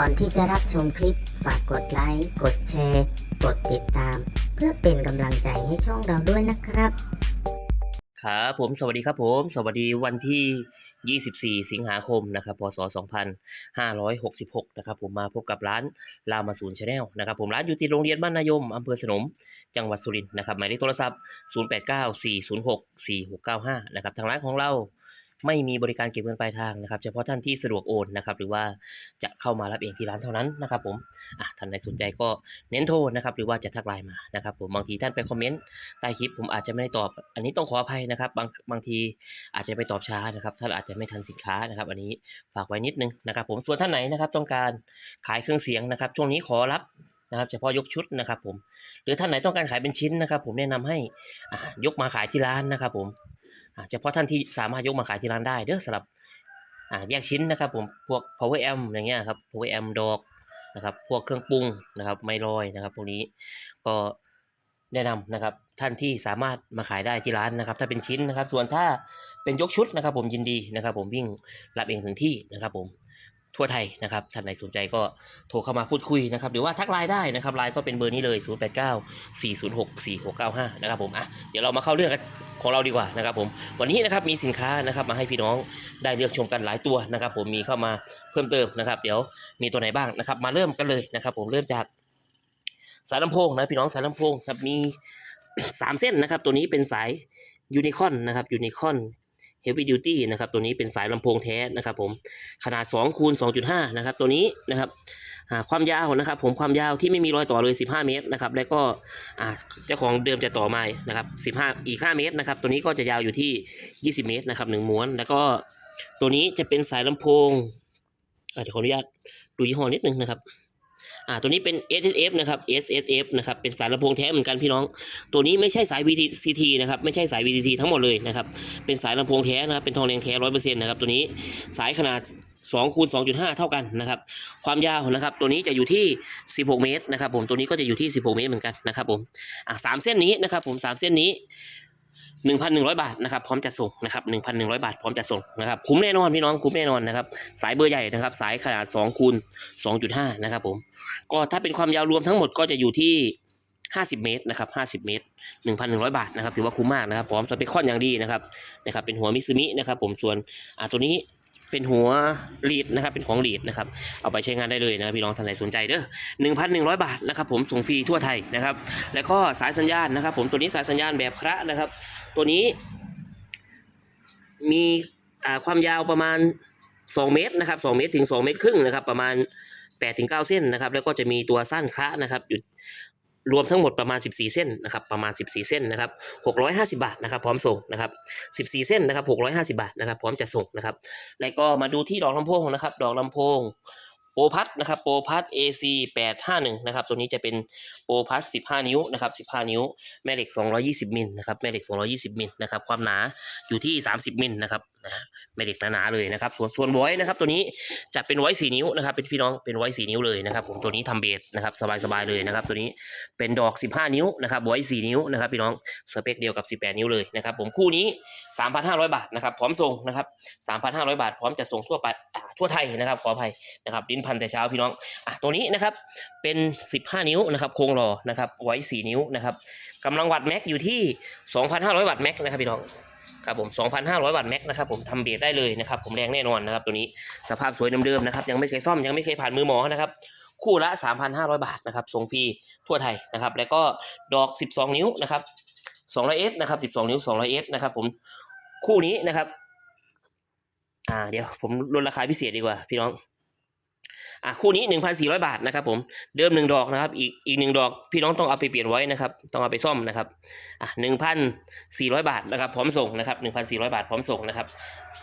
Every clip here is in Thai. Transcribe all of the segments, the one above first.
ก่อนที่จะรับชมคลิป ฝากกดไลค์ กดแชร์ กดติดตาม เพื่อเป็นกำลังใจให้ช่องเราด้วยนะครับ ครับผมสวัสดีครับผม สวัสดีวันที่ 24 สิงหาคมนะครับ พศ 2566 นะครับ ผมมาพบกับร้านรามาศูนย์ชาแนลนะครับ ผมร้านอยู่ที่โรงเรียนบ้านนายมอำเภอสนม จังหวัดสุรินทร์นะครับ หมายเลขโทรศัพท์ 0894064695 นะครับ ทางร้านของเรา ไม่มีบริการเก็บเงินปลายทางนะครับ เฉพาะท่านที่สะดวกโอนนะครับ หรือว่าจะเข้ามารับเองที่ร้านเท่านั้นนะครับผมอะท่านใดสนใจก็เน้นโทรนะครับ หรือว่าจะทักไลน์มานะครับ ผมบางทีท่านไปคอมเมนต์ใต้คลิปผมอาจจะไม่ได้ตอบ อันนี้ต้องขออภัยนะครับ บางบางทีอาจจะไปตอบช้านะครับ ท่านอาจจะไม่ทันสินค้านะครับ อันนี้ฝากไว้นิดนึงนะครับ ผมส่วนท่านไหนนะครับ ต้องการขายเครื่องเสียงนะครับ ช่วงนี้ขอรับนะครับเฉพาะยกชุดนะครับผมหรือท่านไหนต้องการขายเป็นชิ้นนะครับ ผมแนะนำให้ยกมาขายที่ร้านนะครับผม เฉพาะท่านที่สามารถยกมาขายที่ร้านได้เด้อสำหรับแยกชิ้นนะครับผมพวก power amp อย่างเงี้ยครับ power amp ดอกนะครับพวกเครื่องปรุงนะครับไมลอยนะครับพวกนี้ก็แนะนำนะครับท่านที่สามารถมาขายได้ที่ร้านนะครับ ถ้าเป็นชิ้นนะครับ ส่วนถ้าเป็นยกชุดนะครับ ผมยินดีนะครับ ผมวิ่งรับเองถึงที่นะครับผม ทั่วไทยนะครับท่านไหนสนใจก็โทรเข้ามาพูดคุยนะครับหรือว่าทักไลน์ได้นะครับไลน์ก็เป็นเบอร์นี้เลย 0 8 9 4 0 6 4 6 9 5 นะครับผมอะเดี๋ยวเรามาเข้าเรื่องกันของเราดีกว่านะครับผมวันนี้นะครับมีสินค้านะครับมาให้พี่น้องได้เลือกชมกันหลายตัวนะครับ ผมมีเข้ามาเพิ่มเติมนะครับ เดี๋ยวมีตัวไหนบ้างนะครับ มาเริ่มกันเลยนะครับ ผมเริ่มจากสายลำโพงนะพี่น้องสายลำโพงครับมีสามเส้นนะครับ ตัวนี้เป็นสายยูนิคอนนะครับยูนิคอน เฮฟวี่ดิวตี้นะครับตัวนี้เป็นสายลำโพงแท้นะครับผมขนาด2คูณ2.5นะครับตัวนี้นะครับความยาวนะครับผมความยาวที่ไม่มีรอยต่อเลย 15 เมตรนะครับแล้วก็เจ้าของเดิมจะต่อมานะครับ15 อีก 5 เมตรนะครับตัวนี้ก็จะยาวอยู่ที่ 20 เมตรนะครับหนึ่งม้วน แล้วก็ตัวนี้จะเป็นสายลำโพงอาเดี๋ยวขออนุญาตดูยี่ห้อนิดนึงนะครับ อ่าตัวนี้เป็น SSF นะครับ SSF นะครับเป็นสายลำโพงแท้เหมือนกันพี่น้อง ตัวนี้ไม่ใช่สาย VCT นะครับไม่ใช่สาย VCT ทั้งหมดเลยนะครับเป็นสายลำโพงแท้นะครับเป็นทองแดงแท้ร้อยเปอร์เซ็นต์นะครับตัวนี้สายขนาด2คูณ2.5 เท่ากันนะครับ ความยาวนะครับ ตัวนี้จะอยู่ที่ 16 เมตรนะครับ ผมตัวนี้ก็จะอยู่ที่ 16 เมตรเหมือนกันนะครับผมอ่าสามเส้นนี้นะครับ ผมสามเส้นนี้ 1,100 บาทนะครับพร้อมจะส่งนะครับ1,100 บาทพร้อมจะส่งนะครับคุ้มแน่นอนพี่น้องคุ้มแน่นอนนะครับสายเบอร์ใหญ่นะครับ สายขนาด2คูณ2.5 นะครับผมก็ถ้าเป็นความยาวรวมทั้งหมดก็จะอยู่ที่ 50 เมตรนะครับ 50 เมตร 1,100 บาทนะครับถือว่าคุ้มมากนะครับพร้อมสเปคคอนอย่างดีนะครับนะครับเป็นหัวมิซูมินะครับผมส่วนอ่าตัวนี้ เป็นหัวลีดนะครับเป็นของลีดนะครับเอาไปใช้งานได้เลยนะพี่น้องท่านไหนสนใจเด้อ1,100บาทนะครับผมส่งฟรีทั่วไทยนะครับ แล้วก็สายสัญญาณนะครับ ผมตัวนี้สายสัญญาณแบบคระนะครับ ตัวนี้ มีความยาวประมาณ 2 เมตรนะครับ2เมตรถึง 2 เมตรครึ่งนะครับ ประมาณ8ถึง9เส้นนะครับ แล้วก็จะมีตัวสั้นคระนะครับอยู่ รวมทั้งหมดประมาณ 14 เส้นนะครับประมาณ 14 เส้นนะครับ650 บาทนะครับพร้อมส่งนะครับ14 เส้นนะครับ650 บาทนะครับพร้อมจะส่งนะครับแล้วก็มาดูที่ดอกลำโพงนะครับ ดอกลำโพง โปรพัทนะครับโปรพัท AC 851นะครับตัวนี้จะเป็นโปรพัท15 นิ้วนะครับ15 นิ้ว แม่เหล็ก 220มิลนะครับแม่เหล็ก 220มิลนะครับความหนาอยู่ที่ 30มิลนะครับนะฮะแม่เหล็กหนาๆเลยนะครับ ส่วนส่วนไว้นะครับตัวนี้จะเป็นไว้4นิ้วนะครับเป็นพี่น้องเป็นไว้4นิ้วเลยนะครับผมตัวนี้ทำเบสนะครับสบายๆเลยนะครับตัวนี้เป็นดอก 15 นิ้วนะครับไว้4นิ้วนะครับพี่น้องสเปคเดียวกับ 18 นิ้วเลยนะครับผมคู่นี้ 3,500 บาทนะครับพร้อมส่งนะครับ3,500 บาท พร้อมจะส่งทั่วไปอ่า ทั่วไทยนะครับขออภัยนะครับลิ้นพันแต่เช้าพี่น้องอะตัวนี้นะครับเป็น 15 นิ้วนะครับโครงหล่อนะครับไว้ 4 นิ้วนะครับกำลังวัตต์แม็กอยู่ที่ 2,500 วัตต์แม็กนะครับพี่น้องครับผม2,500 วัตต์แม็กนะครับผมทำเบสได้เลยนะครับผมแรงแน่นอนนะครับตัวนี้สภาพสวยเดิมๆนะครับยังไม่เคยซ่อมยังไม่เคยผ่านมือหมอนะครับคู่ละ 3,500 บาทนะครับส่งฟรีทั่วไทยนะครับแล้วก็ดอก 12 นิ้วนะครับ 200S นะครับ 12 นิ้ว 200S นะครับผมคู่นี้นะครับ อ่าเดี๋ยวผมลดราคาพิเศษดีกว่าพี่น้อง อะคู่นี้1,400บาทนะครับ ผมเดิมหนึ่งดอกนะครับ อีกอีกหนึ่งดอก พี่น้องต้องเอาไปเปลี่ยนไว้นะครับ ต้องเอาไปซ่อมนะครับอะ1,400บาทนะครับ พร้อมส่งนะครับ1,400บาทพร้อมส่งนะครับ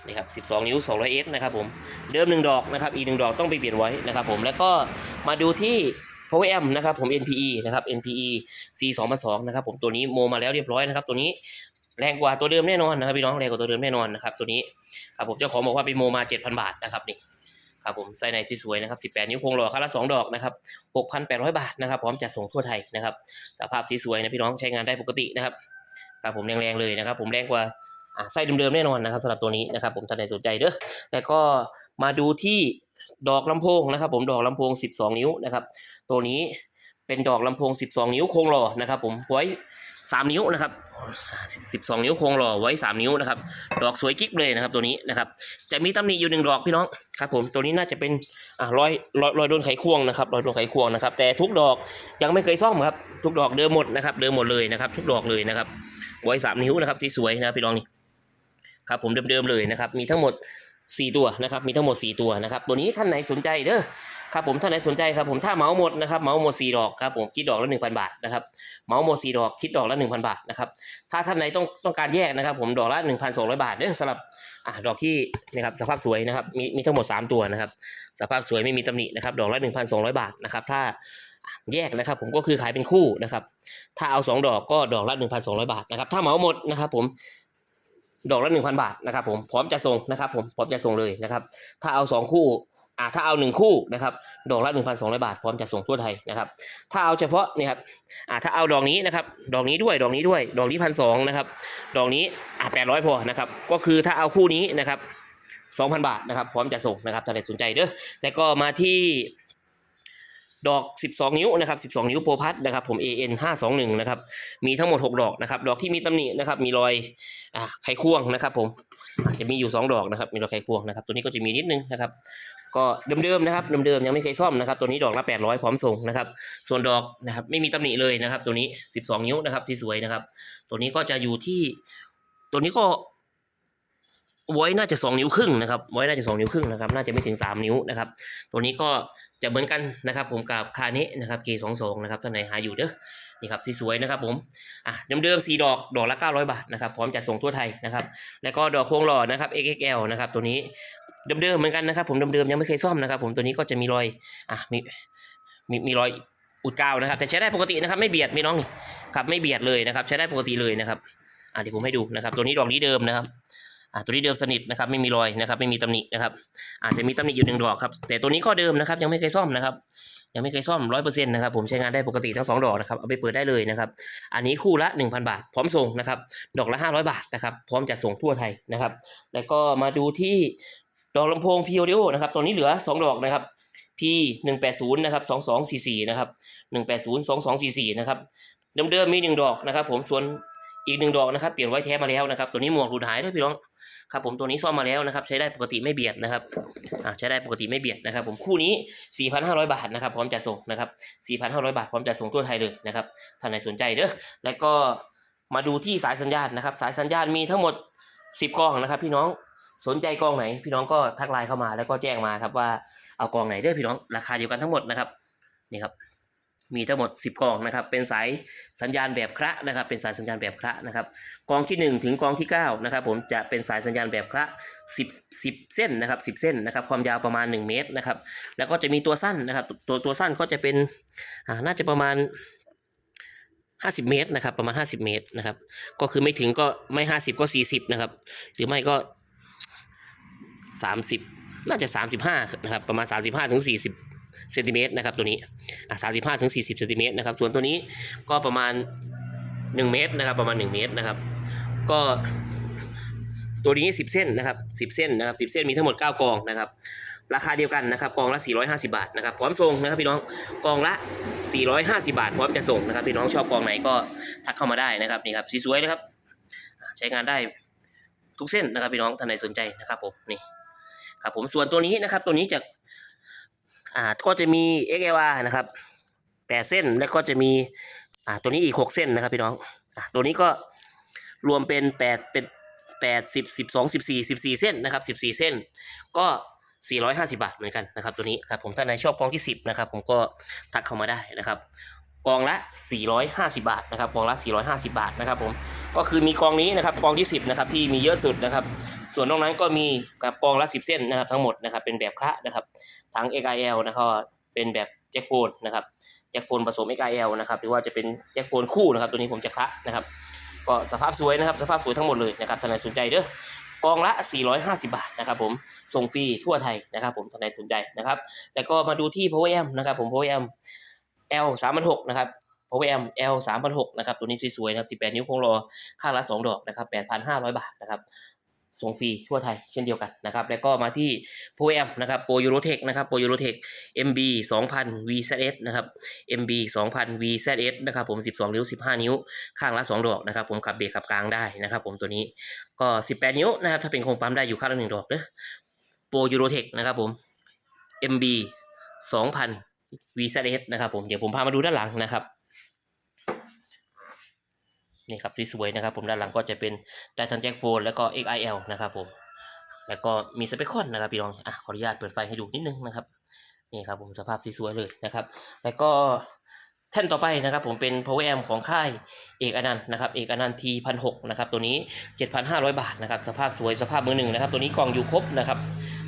นี่ครับ12นิ้ว 200S นะครับ ผมเดิมหนึ่งดอกนะครับ อีกหนึ่งดอกต้องไปเปลี่ยนไว้นะครับ ผมแล้วก็มาดูที่ power M นะครับผม NPE นะครับ NPE C 2 0 2นะครับผมตัวนี้โมมาแล้วเรียบร้อยนะครับ ตัวนี้ แรงกว่าตัวเดิมแน่นอนนะครับพี่น้องแรงกว่าตัวเดิมแน่นอนนะครับตัวนี้ครับผมเจ้าของบอกว่าไปโมมา 7,000 บาทนะครับนี่ครับผมไส้ในสีสวยนะครับ18 นิ้วโครงหล่อคันละ2ดอกนะครับ6,800 บาทนะครับพร้อมจัดส่งทั่วไทยนะครับสภาพสีสวยนะพี่น้องใช้งานได้ปกตินะครับครับผมแรงๆเลยนะครับ ผมแรงกว่าอ่าไส้เดิมๆแน่นอนนะครับสำหรับตัวนี้นะครับ ผมท่านใดสนใจเด้อแล้วก็มาดูที่ดอกลำโพงนะครับ ผมดอกลำโพง 12 นิ้วนะครับ ตัวนี้ เป็นดอกลำโพง 12 นิ้วโครงหล่อนะครับ ผมไว้ 3 นิ้วนะครับ 12 นิ้วโครงหล่อไว้ 3 นิ้วนะครับ ดอกสวยกิ๊กเลยนะครับ ตัวนี้นะครับ จะมีตำหนิอยู่หนึ่งดอกพี่น้องครับ ผมตัวนี้น่าจะเป็นอ่ารอยรอยรอยโดนไขควงนะครับรอยโดนไขควงนะครับ แต่ทุกดอกยังไม่เคยซ่อมครับ ทุกดอกเดิมหมดนะครับ เดิมหมดเลยนะครับ ทุกดอกเลยนะครับ ไว้สามนิ้วนะครับสวยๆนะพี่น้องนี่ครับผมเดิมๆเลยนะครับ มีทั้งหมด สี่ตัวนะครับ มีทั้งหมดสี่ตัวนะครับ ตัวนี้ท่านไหนสนใจเด้อครับผมท่านไหนสนใจครับผมถ้าเหมาหมดนะครับเหมาหมดสี่ดอกครับผมคิดดอกละหนึ่งพันบาทนะครับเหมาหมดสี่ดอกคิดดอกละหนึ่งพันบาทนะครับถ้าท่านไหนต้องต้องการแยกนะครับ ผมดอกละหนึ่งพันสองร้อยบาทเด้อสำหรับอ่าดอกที่นะครับสภาพสวยนะครับมีมีทั้งหมดสามตัวนะครับสภาพสวยไม่มีตำหนินะครับดอกละหนึ่งพันสองร้อยบาทนะครับถ้าแยกนะครับผมก็คือขายเป็นคู่นะครับถ้าเอาสองดอกก็ดอกละหนึ่งพันสองร้อยบาทนะครับถ้าเหมาหมดนะครับผม ดอกละหนึ่งพันบาทนะครับผมพร้อมจะส่งนะครับผมพร้อมจะส่งเลยนะครับ ถ้าเอาสองคู่อ่าถ้าเอาหนึ่งคู่นะครับดอกละหนึ่งพันสองร้อยบาทพร้อมจะส่งทั่วไทยนะครับ ถ้าเอาเฉพาะเนี่ยครับอ่าถ้าเอาดอกนี้นะครับดอกนี้ด้วยดอกนี้ด้วย ดอกนี้พันสองนะครับดอกนี้อ่าแปดร้อยพอนะครับก็คือถ้าเอาคู่นี้นะครับสองพันบาทนะครับพร้อมจะส่งนะครับถ้าใครสนใจเด้อแล้วก็มาที่ ดอก 12 นิ้วนะครับ 12 นิ้วโปรพัทนะครับผม AN 521นะครับ มีทั้งหมด 6 ดอกนะครับ ดอกที่มีตำหนินะครับ มีรอยอ่าไขควงนะครับ ผมจจะมีอยู่ 2 ดอกนะครับ มีรอยไขควงนะครับ ตัวนี้ก็จะมีนิดนึงนะครับ ก็เดิมๆนะครับ เดิมๆยังไม่เคยซ่อมนะครับ ตัวนี้ดอกละ 800 พร้อมส่งนะครับ ส่วนดอกนะครับไม่มีตำหนิเลยนะครับ ตัวนี้ 12 นิ้วนะครับ สวยๆนะครับ ตัวนี้ก็จะอยู่ที่ ตัวนี้ก็ไว้น่าจะ2นิ้วครึ่งนะครับ ไว้น่าจะ2นิ้วครึ่งนะครับ น่าจะไม่ถึง3นิ้วนะครับ ตัวนี้ก็ จะเหมือนกันนะครับ ผมกับคาเนะนะครับ K22 นะครับท่านไหนหาอยู่เด้อนี่ครับสวยๆนะครับผมอะเดิมๆสีดอกดอกละ 900 บาทนะครับพร้อมจะส่งทั่วไทยนะครับแล้วก็ดอกโครงหล่อนะครับ XXL นะครับตัวนี้เดิมๆเหมือนกันนะครับ ผมเดิมๆยังไม่เคยซ่อมนะครับ ผมตัวนี้ก็จะมีรอยอะมีมีมีรอยอุดกาวนะครับ แต่ใช้ได้ปกตินะครับไม่เบียดไม่น้องนี่ครับไม่เบียดเลยนะครับ ใช้ได้ปกติเลยนะครับอะเดี๋ยวผมให้ดูนะครับ ตัวนี้ดอกนี้เดิมนะครับ ตัวนี้เดิมสนิทนะครับไม่มีรอยนะครับไม่มีตำหนินะครับอาจจะมีตำหนิอยู่หนึ่งดอกครับแต่ตัวนี้ก็เดิมนะครับยังไม่เคยซ่อมนะครับยังไม่เคยซ่อมร้อยเปอร์เซ็นต์นะครับผมใช้งานได้ปกติทั้งสองดอกนะครับเอาไปเปิดได้เลยนะครับอันนี้คู่ละหนึ่งพันบาท พร้อมส่งนะครับดอกละห้าร้อยบาทนะครับพร้อมจะส่งทั่วไทยนะครับ แล้วก็มาดูที่ดอกลำโพงพีโอเดโอนะครับตัวนี้เหลือสองดอกนะครับ P หนึ่งแปดศูนย์นะครับสองสองสี่สี่นะครับหนึ่งแปดศูนย์สองสองสี่สี่นะครับเดิมๆมีหนึ่งดอกนะครับ ผมส่วนอีกหนึ่งดอกนะครับ เปลี่ยนไว้แท้มาแล้วนะครับ ตัวนี้หมวกหลุดหายด้วยพี่น้อง ครับผมตัวนี้ซ่อมมาแล้วนะครับใช้ได้ปกติไม่เบียดนะครับอ่าใช้ได้ปกติไม่เบียดนะครับ ผมคู่นี้ 4,500 บาทนะครับพร้อมจะส่งนะครับ 4,500 บาทพร้อมจะส่งทั่วไทยเลยนะครับท่านไหนสนใจเด้อแล้วก็มาดูที่สายสัญญาณนะครับ สายสัญญาณมีทั้งหมด 10กองนะครับ พี่น้องสนใจกองไหน พี่น้องก็ทักไลน์เข้ามาแล้วก็แจ้งมาครับว่าเอากองไหนเด้อพี่น้องราคาเดียวกันทั้งหมดนะครับนี่ครับ มีทั้งหมด 10กองนะครับเป็นสายสัญญาณแบบคระนะครับ เป็นสายสัญญาณแบบคระนะครับกองที่ 1 ถึงกองที่9นะครับผมจะเป็นสายสัญญาณแบบคระ10 10 เส้นนะครับ10 เส้นนะครับความยาวประมาณ 1 เมตรนะครับแล้วก็จะมีตัวสั้นนะครับตัวตัวสั้นก็จะเป็นน่าจะประมาณ50 เมตรนะครับประมาณ 50 เมตรนะครับก็คือไม่ถึงก็ไม่ 50 ก็ 40นะครับหรือไม่ก็ 30 น่าจะ 35นะครับประมาณ 35ถึง40 เซนติเมตรนะครับตัวนี้อะ35ถึง40เซนติเมตรนะครับ ส่วนตัวนี้ก็ประมาณ1เมตรนะครับ ประมาณ1เมตรนะครับ ก็ตัวนี้10เส้นนะครับ10เส้นนะครับ10เส้นมีทั้งหมด9กองนะครับ ราคาเดียวกันนะครับกองละ 450 บาทนะครับพร้อมส่งนะครับพี่น้องกองละ 450 บาทพร้อมจะส่งนะครับพี่น้องชอบกองไหนก็ทักเข้ามาได้นะครับนี่ครับสวยๆนะครับ ใช้งานได้ทุกเส้นนะครับพี่น้องท่านไหนสนใจนะครับผมนี่ครับผมส่วนตัวนี้นะครับตัวนี้จะ อ่าก็จะมี XLR นะครับแปดเส้นแล้วก็จะมีอ่าตัวนี้อีกหกเส้นนะครับพี่น้องอ่าตัวนี้ก็รวมเป็นแปดเป็นแปดสิบสิบสองสิบสี่สิบสี่เส้นนะครับสิบสี่เส้น ก็สี่ร้อยห้าสิบาทเหมือนกันนะครับตัวนี้ครับผมถ้าในชอบกองที่สิบนะครับผมก็ทักเข้ามาได้นะครับ กองละ 450 บาทนะครับกองละ 450 บาทนะครับผมก็คือมีกองนี้นะครับกองที่ 10นะครับที่มีเยอะสุดนะครับส่วนนอกนั้นก็มีกับกองละ 10 เส้นนะครับทั้งหมดนะครับเป็นแบบคระนะครับทั้ง XIL นะครับเป็นแบบแจ็คโฟนนะครับแจ็คโฟนผสม XIL นะครับหรือว่าจะเป็นแจ็คโฟนคู่นะครับตัวนี้ผมจะคละนะครับก็สภาพสวยนะครับสภาพสวยทั้งหมดเลยนะครับท่านใดสนใจเด้อกองละ 450 บาทนะครับผมส่งฟรีทั่วไทยนะครับผมท่านใดสนใจนะครับแล้วก็มาดูที่ Power Amp นะครับผม Power Amp L 3,600 นะครับ Power Amp L 3,600นะครับ ตัวนี้สวยๆนะครับ 18 นิ้วคงรอข้างละ 2 ดอกนะครับ 8,500 บาทนะครับ ส่งฟรีทั่วไทยเช่นเดียวกันนะครับ แล้วก็มาที่โปรแอมนะครับโปรยูโรเทคนะครับโปรยูโรเทค MB 2000 VZS นะครับ MB 2000 VZS นะครับผม 12 นิ้ว 15 นิ้ว ข้างละ 2 ดอกนะครับ ผมขับเบรกขับกลางได้นะครับ ผมตัวนี้ก็ 18 นิ้วนะครับ ถ้าเป็นโครงปั๊มได้อยู่ข้างละหนึ่งดอกเด้อโปรยูโรเทคนะครับผม MB 2000 VZS นะครับผมเดี๋ยวผมพามาดูด้านหลังนะครับนี่ครับสวยนะครับผมด้านหลังก็จะเป็นไดทันแจ็คโฟนแล้วก็ XIL นะครับผมแล้วก็มีสเปคคอนนะครับพี่น้องอะขออนุญาตเปิดไฟให้ดูนิดนึงนะครับนี่ครับผมสภาพสวยเลยนะครับ แล้วก็แท่นต่อไปนะครับผมเป็น power amp ของค่ายเอกอนันต์นะครับเอกอนันต์ T พันหนะครับตัวนี้ 7,500 บาทนะครับสภาพสวยสภาพมือหนึ่งนะครับตัวนี้กล่องอยู่ครบนะครับ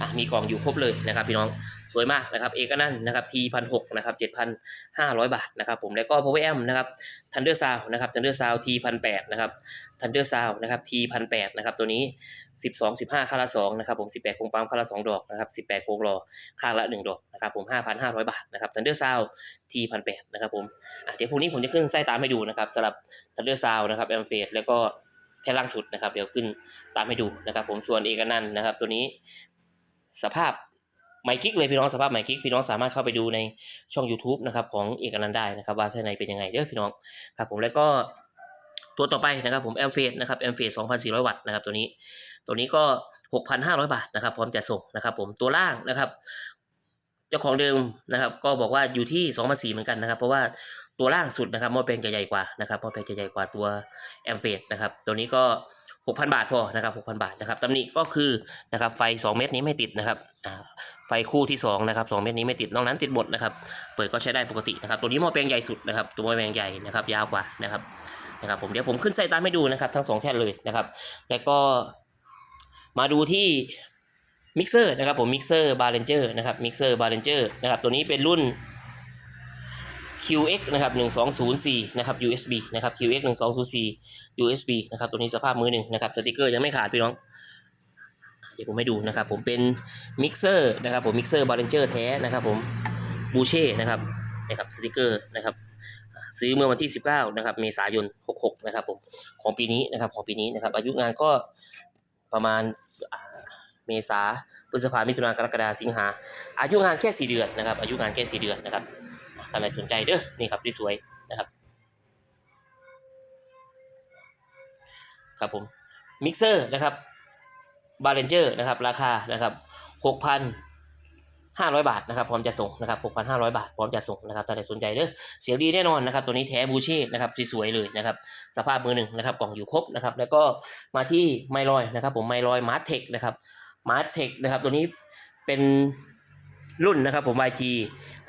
อะมีกล่องอยู่ครบเลยนะครับพี่น้อง สวยมากนะครับเอกนันนะครับ T พันหกนะครับ7,500บาทนะครับผมแล้วก็ power amp นะครับ Thunder Sound นะครับ Thunder Sound T พันแปดนะครับ Thunder Sound นะครับ T พันแปดนะครับตัวนี้12 15ค่าละ2นะครับผม18โครงปั๊มค่าละ2ดอกนะครับ18โครงรอค่าละ1ดอกนะครับผม5,500บาทนะครับ Thunder Sound T พันแปดนะครับผมเดี๋ยวพรุ่งนี้ผมจะขึ้นไส้ตามให้ดูนะครับสำหรับ Thunder Sound นะครับ a m f a d แล้วก็แท่นล่างสุดนะครับ เดี๋ยวขึ้นตามให้ดูนะครับ ผมส่วนเอกนันนะครับ ตัวนี้สภาพ ไมค์กิ๊กเลยพี่น้องสภาพไมค์กิ๊กพี่น้องสามารถเข้าไปดูในช่อง YouTube นะครับของเอกนันต์ได้นะครับว่าภายในเป็นยังไงเด้อพี่น้องครับผมแล้วก็ตัวต่อไปนะครับผม a m f a d นะครับ a m f a d 2,400 วัตต์นะครับตัวนี้ ตัวนี้ก็ 6,500 บาทนะครับ พร้อมจะส่งนะครับ ผมตัวล่างนะครับ เจ้าของเดิมนะครับ ก็บอกว่าอยู่ที่2,400เหมือนกันนะครับ เพราะว่าตัวล่างสุดนะครับมอแปลงจะใหญ่กว่านะครับมอแปลงจะใหญ่กว่าตัวแอมเฟสนะครับ ตัวนี้ก็ 6,000 บาทพอนะครับ6,000 บาทนะครับตำหนิก็คือนะครับไฟ 2 เม็ดนี้ไม่ติดนะครับไฟคู่ที่2นะครับ2เม็ดนี้ไม่ติดนอกนั้นติดหมดนะครับเปิดก็ใช้ได้ปกตินะครับตัวนี้หมอแปลงใหญ่สุดนะครับตัวหมอแปลงใหญ่นะครับยาวกว่านะครับนะครับผมเดี๋ยวผมขึ้นไส้ตามให้ดูนะครับทั้งสองแท่นเลยนะครับแล้วก็มาดูที่มิกเซอร์นะครับผมมิกเซอร์บาร์เรนเจอร์นะครับมิกเซอร์บาร์เรนเจอร์นะครับตัวนี้เป็นรุ่น QX นะครับ1204นะครับ USB นะครับ QX 1204 USB นะครับตัวนี้สภาพมือหนึ่งนะครับสติกเกอร์ยังไม่ขาดพี่น้อง เดี๋ยวผมให้ดูนะครับผมเป็นมิกเซอร์นะครับผมมิกเซอร์บาร์เรนเจอร์แท้นะครับผมบูเช่นะครับนะครับสติกเกอร์นะครับซื้อเมื่อวันที่ 19นะครับเมษายน 66นะครับผมของปีนี้นะครับของปีนี้นะครับอายุงานก็ประมาณเมษาพฤษภามิถุนากรกฎาสิงหาอายุงานแค่สี่เดือนนะครับอายุงานแค่สี่เดือนนะครับ ท่านใดสนใจเด้อนี่ครับสวยๆนะครับ ครับผมมิกเซอร์นะครับบาร์เรนเจอร์นะครับ ราคานะครับหกพันห้าร้อยบาทนะครับพร้อมจะส่งนะครับหกพันห้าร้อยบาทพร้อมจะส่งนะครับท่านใดสนใจเด้อเสียงดีแน่นอนนะครับ ตัวนี้แท้บูเช่นะครับสวยๆเลยนะครับ สภาพมือหนึ่งนะครับกล่องอยู่ครบนะครับ แล้วก็มาที่ไมลอยนะครับ ผมไมลอยมาร์เทคนะครับมาร์เทคนะครับ ตัวนี้เป็น รุ่นนะครับผม YG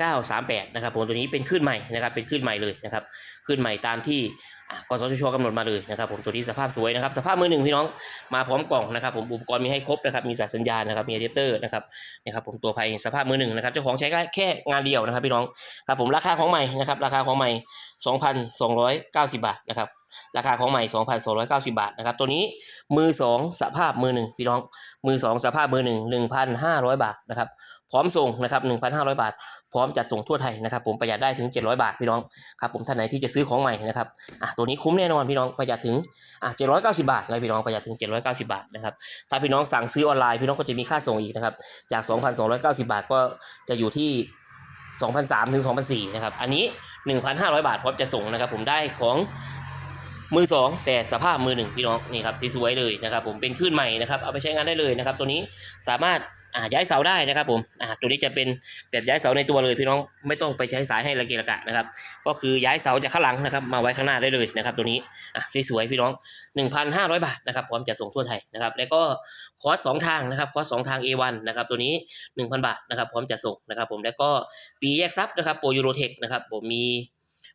938นะครับผมตัวนี้เป็นคลื่นใหม่นะครับเป็นคลื่นใหม่เลยนะครับคลื่นใหม่ตามที่กสทชกำหนดมาเลยนะครับผมตัวนี้สภาพสวยนะครับสภาพมือหนึ่งพี่น้องมาพร้อมกล่องนะครับผมอุปกรณ์มีให้ครบนะครับมีสายสัญญาณนะครับมีอะแดปเตอร์นะครับนะครับผมตัวภายสภาพมือหนึ่งนะครับเจ้าของใช้แค่งานเดียวนะครับพี่น้องครับผมราคาของใหม่นะครับราคาของใหม่ 2,290 บาทนะครับราคาของใหม่ 2,290 บาทนะครับตัวนี้มือ 2 สภาพมือหนึ่งพี่น้องมือ 2 สภาพมือหนึ่ง1,500 บาทนะครับ พร้อมส่งนะครับ 1,500 บาท พร้อมจัดส่งทั่วไทยนะครับ ผมประหยัดได้ถึง 700 บาทพี่น้องครับผมท่านไหนที่จะซื้อของใหม่นะครับอะตัวนี้คุ้มแน่นอนพี่น้องประหยัดถึงอะ790 บาทเลยพี่น้องประหยัดถึง 790 บาทนะครับถ้าพี่น้องสั่งซื้อออนไลน์พี่น้องก็จะมีค่าส่งอีกนะครับจาก 2,290 บาทก็จะอยู่ที่2,300ถึง2,400นะครับอันนี้ 1,500 บาทพร้อมจะส่งนะครับ ผมได้ของมือสองแต่สภาพมือหนึ่งพี่น้องนี่ครับสีสวยเลยนะครับ ผมเป็นคลื่นใหม่นะครับเอาไปใช้งานได้เลยนะครับ ตัวนี้สามารถ อ่าย้ายเสาได้นะครับผมอ่าตัวนี้จะเป็นแบบย้ายเสาในตัวเลยพี่น้องไม่ต้องไปใช้สายให้ระเกะระกะนะครับ ก็คือย้ายเสาจากข้างหลังนะครับ มาไว้ข้างหน้าได้เลยนะครับ ตัวนี้อะสวยๆพี่น้อง 1,500 บาทนะครับพร้อมจะส่งทั่วไทยนะครับ แล้วก็คอร์สสองทางนะครับคอร์สสองทาง A1 นะครับตัวนี้ 1,000 บาทนะครับพร้อมจะส่งนะครับ ผมแล้วก็ปีแยกซับนะครับโปรยูโรเทคนะครับผมมี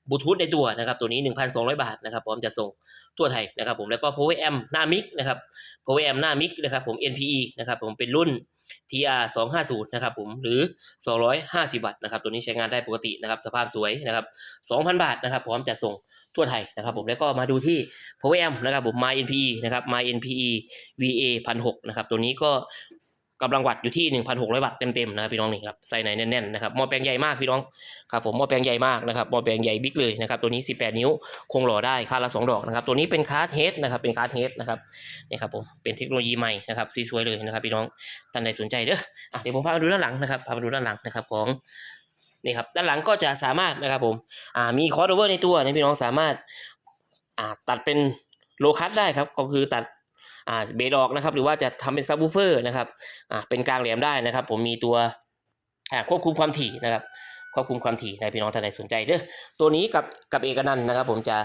บลูทูธในตัวนะครับตัวนี้ 1,200 บาทนะครับพร้อมจะส่งทั่วไทยนะครับ ผมแล้วก็ Power Amp หน้ามิกนะครับ Power Amp หน้ามิกนะครับผม NPE นะครับผมเป็นรุ่น TR 250นะครับผมหรือ 250 วัตต์นะครับตัวนี้ใช้งานได้ปกตินะครับสภาพสวยนะครับ 2,000 บาทนะครับพร้อมจะส่งทั่วไทยนะครับผมแล้วก็มาดูที่ Power Amp นะครับผม My NPE นะครับ My NPE VA 1,600นะครับตัวนี้ก็ กำลังวัตต์อยู่ที่ 1,600 วัตต์เต็มๆนะครับพี่น้องนี่ครับใส่ในแน่นๆนะครับหม้อแปลงใหญ่มากพี่น้องครับผมหม้อแปลงใหญ่มากนะครับหม้อแปลงใหญ่บิ๊กเลยนะครับตัวนี้ 18 นิ้วคงหล่อได้ค่าละ 2 ดอกนะครับตัวนี้เป็นคาร์ดเฮดนะครับเป็นคาร์ดเฮดนะครับนี่ครับผมเป็นเทคโนโลยีใหม่นะครับสวยๆเลยนะครับพี่น้องท่านใดสนใจเด้ออะเดี๋ยวผมพามาดูด้านหลังนะครับพามาดูด้านหลังนะครับของนี่ครับด้านหลังก็จะสามารถนะครับผมอ่ามีคอร์ดโอเวอร์ในตัวนะพี่น้องสามารถอ่าตัดเป็นโลคัสได้ครับก็คือตัด อ่าเบสออกนะครับ หรือว่าจะทำเป็นซับวูเฟอร์นะครับอ่าเป็นกลางแหลมได้นะครับ ผมมีตัวอ่าควบคุมความถี่นะครับ ควบคุมความถี่ในพี่น้องท่านใดสนใจเด้อตัวนี้กับกับเอกนันนะครับ ผมจะ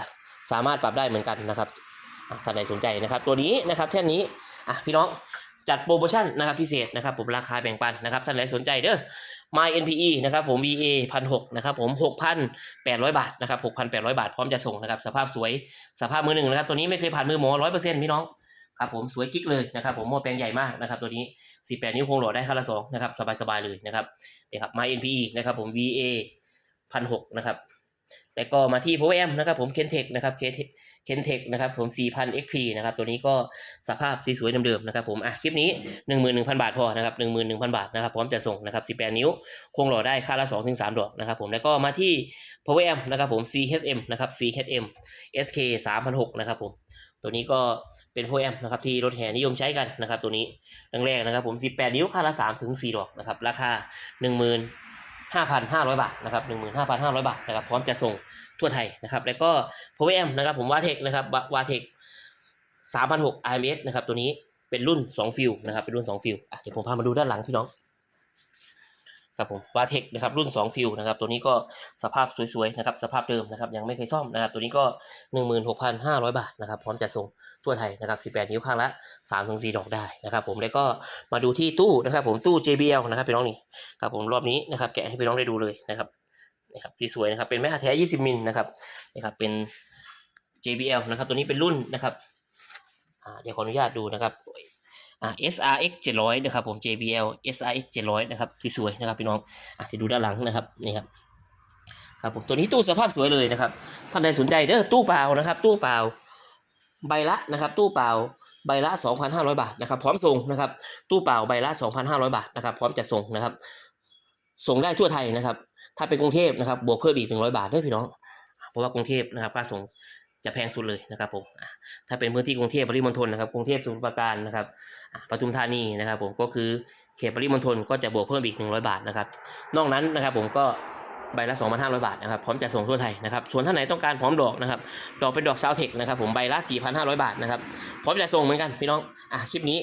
สามารถปรับได้เหมือนกันนะครับท่านใดสนใจนะครับ ตัวนี้นะครับแท่นนี้อะพี่น้องจัดโปรโมชั่นนะครับพิเศษนะครับ ผมราคาแบ่งปันนะครับท่านใดสนใจเด้อ My NPE นะครับผม VA พันหกนะครับผมหกพันแปดร้อยบาทนะครับหกพันแปดร้อยบาทพร้อมจะส่งนะครับ สภาพสวยสภาพมือหนึ่งนะครับ ตัวนี้ไม่เคยผ่านมือหมอร้อยเปอร์เซ็นต์พี่น้อง ครับผมสวยกิ๊กเลยนะครับผมหม้อแปลงใหญ่มากนะครับตัวนี้ 18 นิ้วครงหล่อได้ค่าละสองนะครับสบายๆเลยนะครับนี่ครับมา NPE นะครับผม VA พันหกนะครับแล้วก็มาที่ Power M นะครับผม Kentech นะครับ Kentech นะครับผม 4,000 XP นะครับตัวนี้ก็สภาพสีสวยเดิมๆนะครับผมอะคลิปนี้ 11,000 บาทพอนะครับ11,000 บาทนะครับพร้อมจะส่งนะครับ 18 นิ้ว คงหล่อได้ค่าละ2ถึง3ดอกนะครับผมแล้วก็มาที่ Power M นะครับผม CHM นะครับ CHM SK 3,600นะครับผมตัวนี้ก็ เป็นโฮแอมนะครับที่รถแห่นิยมใช้กันนะครับ ตัวนี้ดังแรกนะครับ ผม 18 นิ้วค่าละ3ถึง4ดอกนะครับ ราคา 15,500 บาทนะครับ15,500 บาทนะครับ พร้อมจะส่งทั่วไทยนะครับ แล้วก็โฮแอมนะครับ ผมวาเทคนะครับวาเทค3,600 IMS นะครับ ตัวนี้เป็นรุ่น 2 ฟิลนะครับ เป็นรุ่น 2 ฟิลเดี๋ยวผมพามาดูด้านหลังพี่น้อง ครับผมวาเทคนะครับรุ่น2ฟิลนะครับตัวนี้ก็สภาพสวยๆนะครับสภาพเดิมนะครับยังไม่เคยซ่อมนะครับตัวนี้ก็ 16,500 บาทนะครับพร้อมจะส่งทั่วไทยนะครับ18 นิ้วข้างละ3ถึง4ดอกได้นะครับผมแล้วก็มาดูที่ตู้นะครับผมตู้ JBL นะครับพี่น้องนี่ครับผมรอบนี้นะครับแกะให้พี่น้องได้ดูเลยนะครับนี่ครับสีสวยนะครับเป็นแม่แท้ 20 มิลนะครับนี่ครับเป็น JBL นะครับตัวนี้เป็นรุ่นนะครับเดี๋ยวขออนุญาตดูนะครับ อ่า SRX 700นะครับผม JBL SRX 700นะครับสวยนะครับพี่น้องอะเดี๋ยวดูด้านหลังนะครับนี่ครับครับผมตัวนี้ตู้สภาพสวยเลยนะครับท่านใดสนใจเด้อตู้เปล่านะครับ ตู้เปล่าใบละนะครับ ตู้เปล่าใบละ 2,500 บาทนะครับ พร้อมส่งนะครับ ตู้เปล่าใบละ 2,500 บาทนะครับ พร้อมจะส่งนะครับ ส่งได้ทั่วไทยนะครับ ถ้าเป็นกรุงเทพนะครับ บวกเพิ่มอีก 100 บาทด้วยพี่น้อง เพราะว่ากรุงเทพนะครับค่าส่งจะแพงสุดเลยนะครับผมถ้าเป็นพื้นที่กรุงเทพปริมณฑลนะครับ กรุงเทพสมุทรปราการนะครับ ปทุมธานีนะครับผมก็คือเขตปริมณฑลก็จะบวกเพิ่มอีก 100 บาทนะครับ นอกนั้นนะครับผมก็ใบละ 2,500 บาทนะครับพร้อมจะส่งทั่วไทยนะครับส่วนท่านไหนต้องการพร้อมดอกนะครับดอกเป็นดอกซาวเทคนะครับผมใบละ 4,500 บาทนะครับพร้อมจะส่งเหมือนกันพี่น้องอะคลิปนี้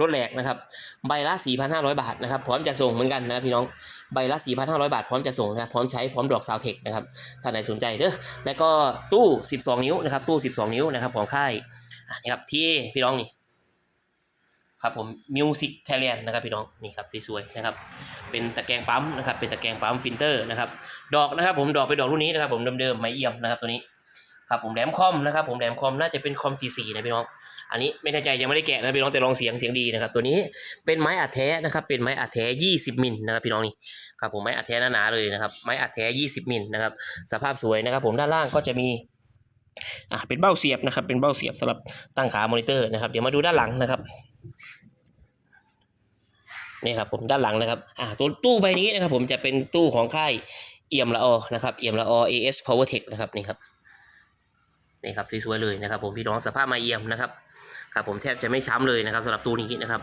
ลดแหลกนะครับใบละ 4,500 บาทนะครับพร้อมจะส่งเหมือนกันนะพี่น้องใบละ 4,500 บาท พร้อมจะส่งนะครับพร้อมใช้พร้อมดอกซาวเทคนะครับท่านไหนสนใจเด้อแล้วก็ตู้ 12 นิ้วนะครับตู้ 12 นิ้วนะครับของค่ายอะนี่ครับที่พี่น้องนี่ ครับผมมิวสิกไทยแลนด์นะครับพี่น้องนี่ครับสวยนะครับเป็นตะแกรงปั๊มนะครับเป็นตะแกรงปั๊มฟิลเตอร์นะครับดอกนะครับผมดอกเป็นดอกรุ่นนี้นะครับผมเดิมๆไม้เอี่ยมนะครับตัวนี้ครับผมแหลมคอมนะครับผมแหลมคอมน่าจะเป็นคอม C4 นะพี่น้องอันนี้ไม่แน่ใจยังไม่ได้แกะนะพี่น้องแต่ลองเสียงเสียงดีนะครับตัวนี้เป็นไม้อัดแท้นะครับเป็นไม้อัดแท้ 20 มิลนะครับพี่น้องนี่ครับผมไม้อัดแท้หนาๆเลยนะครับไม้อัดแท้ 20 มิลนะครับสภาพสวยนะครับผมด้านล่างก็จะมีอ่าเป็นเบ้าเสียบนะครับเป็นเบ้าเสียบสำหรับตั้งขามอนิเตอร์นะครับเดี๋ยวมาดูด้านหลังนะครับ นี่ครับผมด้านหลังนะครับอ่าตัวตู้ใบนี้นะครับ ผมจะเป็นตู้ของค่ายเอี่ยมละอนะครับเอี่ยมละออ AS Power Tech นะครับนี่ครับนี่ครับสวยๆเลยนะครับ ผมพี่น้องสภาพมาเอี่ยมนะครับครับผมแทบจะไม่ช้ำเลยนะครับสำหรับตู้นี้นะครับ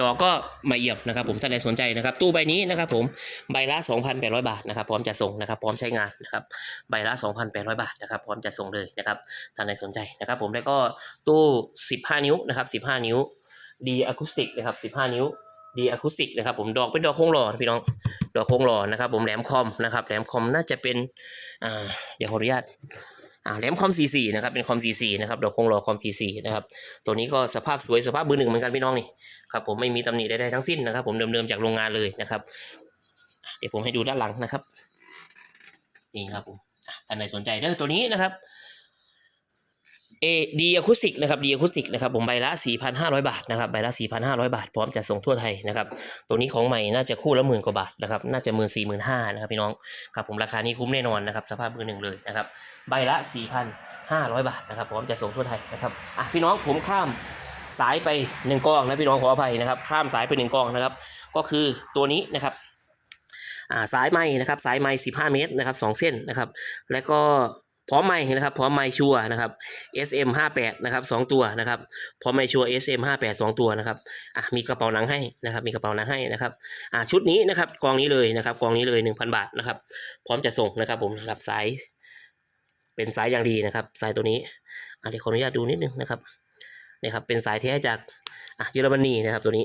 ดอกก็มาเอี่ยมนะครับ ผมท่านใดสนใจนะครับ ตู้ใบนี้นะครับ ผมใบละ 2,800 บาทนะครับ พร้อมจะส่งนะครับ พร้อมใช้งานนะครับ ใบละ 2,800 บาทนะครับ พร้อมจะส่งเลยนะครับท่านใดสนใจนะครับ ผมแล้วก็ตู้ 15 นิ้วนะครับ 15 นิ้ว ดีอะคูสติกนะครับ 15 นิ้วดีอะคูสติกนะครับผมดอกเป็นดอกโค้งหล่อพี่น้องดอกโค้งหล่อนะครับ ผมแหลมคอมนะครับแหลมคอมน่าจะเป็นอ่าเดี๋ยวขออนุญาตอ่าแหลมคอม C4 นะครับเป็นคอม C4 นะครับดอกโค้งหล่อคอม C4 นะครับตัวนี้ก็สภาพสวยสภาพมือหนึ่งเหมือนกันพี่น้องนี่ครับผมไม่มีตำหนิใดๆทั้งสิ้นนะครับ ผมเดิมๆจากโรงงานเลยนะครับ เดี๋ยวผมให้ดูด้านหลังนะครับนี่ครับผมท่านใดสนใจเด้อตัวนี้นะครับ เอดีอะคูสิกนะครับดีอะคูสิกนะครับผมใบละ 4,500 บาทนะครับใบละ 4,500 บาท พร้อมจะส่งทั่วไทยนะครับตัวนี้ของใหม่น่าจะคู่ละหมื่นกว่าบาทนะครับน่าจะหมื่นสี่หมื่นห้านะครับพี่น้องครับผมราคานี้คุ้มแน่นอนนะครับสภาพมือหนึ่งเลยนะครับใบละ 4,500 บาทนะครับพร้อมจะส่งทั่วไทยนะครับอะพี่น้องผมข้ามสายไปหนึ่งกองนะพี่น้องขออภัยนะครับข้ามสายไปหนึ่งกองนะครับก็คือตัวนี้นะครับอ่าสายไม้นะครับสายไม้15 เมตรนะครับสองเส้นนะครับ แล้วก็ พร้อมไม้นะครับพร้อมไม้ชัวร์นะครับ SM 58นะครับสองตัวนะครับพร้อมไม้ชัวร์ SM 58สองตัวนะครับอะมีกระเป๋าหนังให้นะครับ มีกระเป๋าหนังให้นะครับอ่าชุดนี้นะครับกองนี้เลยนะครับกองนี้เลย 1,000 บาทนะครับ พร้อมจะส่งนะครับผมนะครับสายเป็นสายอย่างดีนะครับ สายตัวนี้อะเดี๋ยวขออนุญาตดูนิดนึงนะครับนี่ครับเป็นสายแท้จากอะเยอรมนีนะครับตัวนี้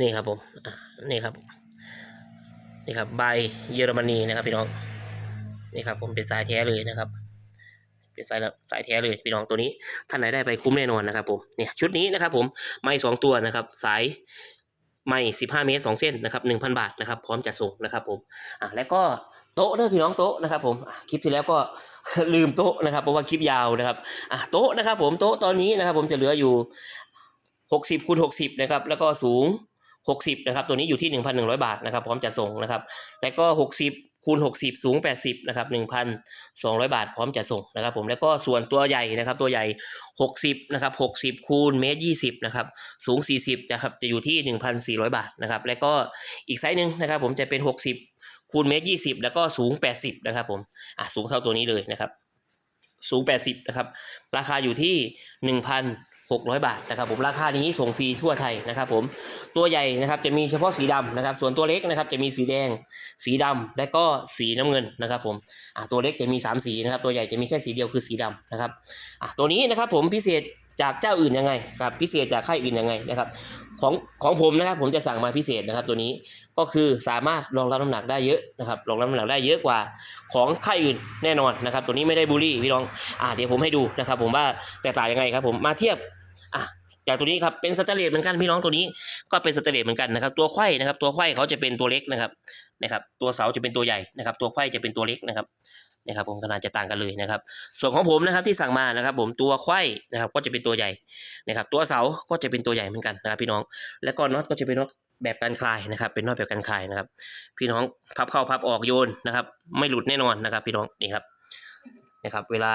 นี่ครับผมอะนี่ครับ นี่ครับใบเยอรมนีนะครับพี่น้องนี่ครับผมเป็นสายแท้เลยนะครับ เป็นสายสายแท้เลยพี่น้องตัวนี้ท่านไหนได้ไปคุ้มแน่นอนนะครับผมเนี่ยชุดนี้นะครับผมไม้สองตัวนะครับ สายไม้สิบห้าเมตรสองเส้นนะครับหนึ่งพันบาทนะครับ พร้อมจะส่งนะครับผมอะแล้วก็โต๊ะเด้อพี่น้องโต๊ะนะครับผมคลิปที่แล้วก็ลืมโต๊ะนะครับเพราะว่าคลิปยาวนะครับอะโต๊ะนะครับผมโต๊ะตอนนี้นะครับ ผมจะเหลืออยู่หกสิบคูณหกสิบนะครับ แล้วก็สูง 60นะครับตัวนี้อยู่ที่ 1,100 บาทนะครับพร้อมจะส่งนะครับแล้วก็ 60คูณ60 สูง 80นะครับ1,200 บาทพร้อมจะส่งนะครับผมแล้วก็ส่วนตัวใหญ่นะครับตัวใหญ่ 60นะครับ60คูณเมตร20นะครับสูง 40นะครับจะอยู่ที่ 1,400 บาทนะครับแล้วก็อีกไซส์หนึ่งนะครับผมจะเป็น 60คูณเมตร20 แล้วก็สูง 80นะครับผมอะสูงเท่าตัวนี้เลยนะครับสูง 80นะครับราคาอยู่ที่ 600 บาทนะครับผมราคานี้ส่งฟรีทั่วไทยนะครับผมตัวใหญ่นะครับจะมีเฉพาะสีดำนะครับ ส่วนตัวเล็กนะครับจะมีสีแดง สีดำและก็สีน้ำเงินนะครับผมอะตัวเล็กจะมี 3 สีนะครับตัวใหญ่จะมีแค่สีเดียวคือสีดำนะครับอะตัวนี้นะครับผมพิเศษจากเจ้าอื่นยังไงครับพิเศษจากค่ายอื่นยังไงนะครับของของผมนะครับผมจะสั่งมาพิเศษนะครับ ตัวนี้ก็คือสามารถรองรับน้ำหนักได้เยอะนะครับรองรับน้ำหนักได้เยอะกว่าของค่ายอื่นแน่นอนนะครับ ตัวนี้ไม่ได้บูลลี่พี่น้องอ่าเดี๋ยวผมให้ดูนะครับ ผมว่าแตกต่างยังไงครับ ผมมาเทียบ อะจากตัวนี้ครับเป็นสแตเลสเหมือนกันพี่น้องตัวนี้ก็เป็นสแตเลสเหมือนกันนะครับ ตัวไขว้นะครับ ตัวไขว้เขาจะเป็นตัวเล็กนะครับนะครับ ตัวเสาจะเป็นตัวใหญ่นะครับ ตัวไขว้จะเป็นตัวเล็กนะครับนะครับผมขนาดจะต่างกันเลยนะครับ ส่วนของผมนะครับที่สั่งมานะครับ ผมตัวไขว้นะครับก็จะเป็นตัวใหญ่นะครับ ตัวเสาก็จะเป็นตัวใหญ่เหมือนกันนะครับพี่น้อง แล้วก็น็อตก็จะเป็นน็อตแบบการคลายนะครับ เป็นน็อตแบบการคลายนะครับ พี่น้องพับเข้าพับออกโยนนะครับ ไม่หลุดแน่นอนนะครับ พี่น้องนี่ครับ นะครับ เวลา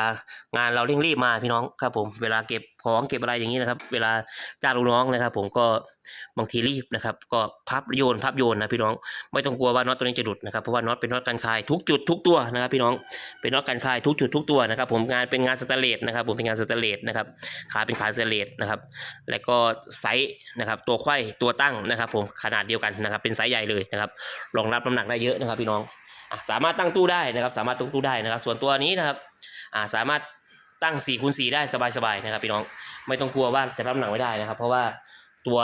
งานเราเร่งรีบมาพี่น้องครับ ผมเวลาเก็บของเก็บอะไรอย่างนี้นะครับ เวลาจ้างลูกน้องนะครับ ผมก็บางทีรีบนะครับ ก็พับโยนพับโยนนะพี่น้องไม่ต้องกลัวว่าน็อตตัวนี้จะหลุดนะครับเพราะว่าน็อตเป็นน็อตการคายทุกจุดทุกตัวนะครับ พี่น้องเป็นน็อตการคายทุกจุดทุกตัวนะครับ ผมงานเป็นงานสแตนเลสนะครับ ผมเป็นงานสแตนเลสนะครับขาเป็นขาสแตนเลสนะครับ แล้วก็ไซส์นะครับ ตัวไขว้ตัวตั้งนะครับ ผมขนาดเดียวกันนะครับ เป็นไซส์ใหญ่เลยนะครับรองรับน้ำหนักได้เยอะนะครับ พี่น้องสามารถตั้งตู้ได้นะครับ สามารถตั้งตู้ได้นะครับ ส่วนตัวนี้นะครับ สามารถตั้ง4คูณ4ได้สบายๆนะครับพี่น้องไม่ต้องกลัวว่าจะรับน้ำหนักไม่ได้นะครับ เพราะว่าตัว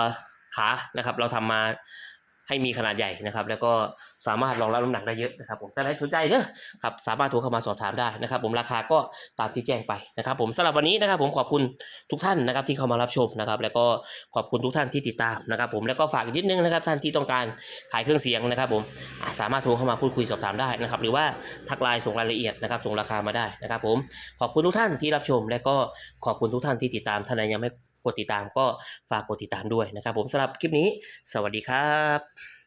ขานะครับ เราทำมา ให้มีขนาดใหญ่นะครับ แล้วก็สามารถรองรับน้ำหนักได้เยอะนะครับ ผมถ้าใครสนใจเนอะครับสามารถโทรเข้ามาสอบถามได้นะครับ ผมราคาก็ตามที่แจ้งไปนะครับ ผมสำหรับวันนี้นะครับ ผมขอบคุณทุกท่านนะครับที่เข้ามารับชมนะครับ แล้วก็ขอบคุณทุกท่านที่ติดตามนะครับ ผมแล้วก็ฝากอีกนิดนึงนะครับ ท่านที่ต้องการขายเครื่องเสียงนะครับ ผมสามารถโทรเข้ามาพูดคุยสอบถามได้นะครับ หรือว่าทักไลน์ส่งรายละเอียดนะครับ ส่งราคามาได้นะครับ ผมขอบคุณทุกท่านที่รับชม และก็ขอบคุณทุกท่านที่ติดตามท่านใดยังไม่ กดติดตามก็ฝากกดติดตามด้วยนะครับผมสำหรับคลิปนี้ สวัสดีครับ